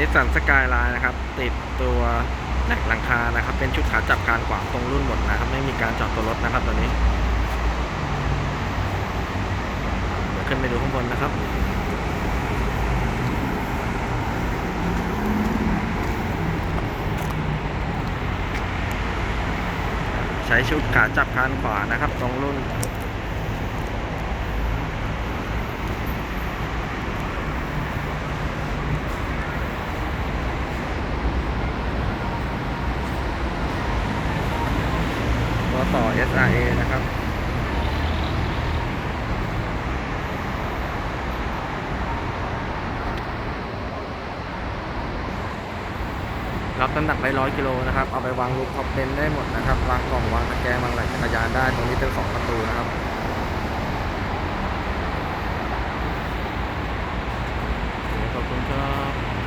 นิสสันสกายไลน์นะครับ ติดตัวแหลกหลังคานะครับ เป็นชุดขาจับคานขวางตรงรุ่นหมดนะครับ ไม่มีการจอดตัวรถนะครับตัวนี้เดี๋ยวขึ้นไปดูข้างบนนะครับใช้ชุดขาจับคานขวานะครับ ตรงรุ่น ต่อ SIA นะครับรับน้ำหนักได้ร้อยกิโลนะครับ เอาไปวางลูกท็อปเต็นได้หมดนะครับ วางกล่อง วางตะแกรงวางไหล่จักรยานได้ ตรงนี้เป็นสองประตูนะครับ